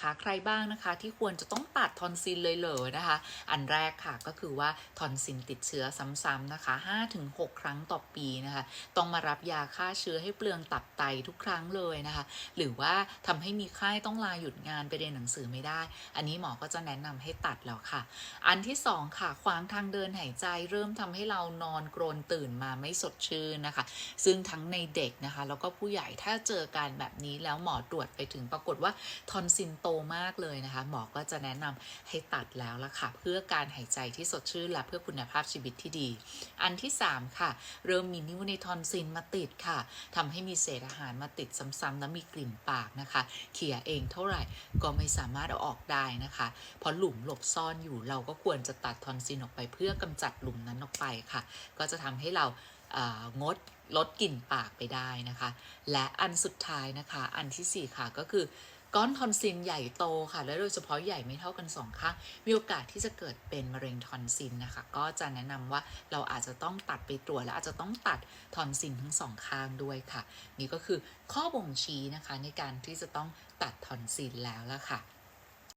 นะคะ ใครบ้างนะคะที่ควรจะต้องตัดทอนซิลเลยเหรอนะคะ อันแรกค่ะก็คือว่าทอนซิลติดเชื้อซ้ำๆนะคะ 5-6 ครั้งต่อปีนะคะ ต้องมารับยาฆ่าเชื้อให้เปลืองตับไตทุกครั้งเลยนะคะ หรือว่าทำให้มีไข้ต้องลาหยุดงานไปเรียนหนังสือไม่ได้ อันนี้หมอก็จะแนะนำให้ตัดแล้วค่ะ อันที่สองค่ะขวางทางเดินหายใจเริ่มทำให้เรานอนกรนตื่นมาไม่สดชื่นนะคะ ซึ่งทั้งในเด็กนะคะแล้วก็ผู้ใหญ่ถ้าเจอการแบบนี้แล้วหมอตรวจไปถึงปรากฏว่าทอนซิลโตมากเลยนะคะ หมอก็จะแนะนำให้ตัดแล้วละค่ะ เพื่อการหายใจที่สดชื่นและเพื่อคุณภาพชีวิตที่ดี อันที่ 3 ค่ะ เริ่มมีนิ้วในทอนซิลมาติดค่ะทำให้มีเศษอาหารมาติดซ้ำๆและมีกลิ่นปากนะคะเขี่ยเองเท่าไหร่ก็ไม่สามารถเอาออกได้นะคะเพราะหลุมหลบซ่อนอยู่เราก็ควรจะตัดทอนซิลออกไป เพื่อกำจัดหลุมนั้นออกไปค่ะ ก็จะทำให้เรางดลดกลิ่นปากไปได้นะคะ และอันสุดท้ายนะคะ อันที่ 4 ค่ะก็คือ ก้อนทอนซิลใหญ่โตค่ะ และโดยเฉพาะใหญ่ไม่เท่ากันสองข้างมีโอกาสที่จะเกิดเป็นมะเร็งทอนซิลนะคะ ก็จะแนะนำว่าเราอาจจะต้องตัดไปตรวจและอาจจะต้องตัดทอนซิลทั้งสองข้างด้วยค่ะ นี่ก็คือข้อบ่งชี้นะคะในการที่จะต้องตัดทอนซิลแล้วละค่ะ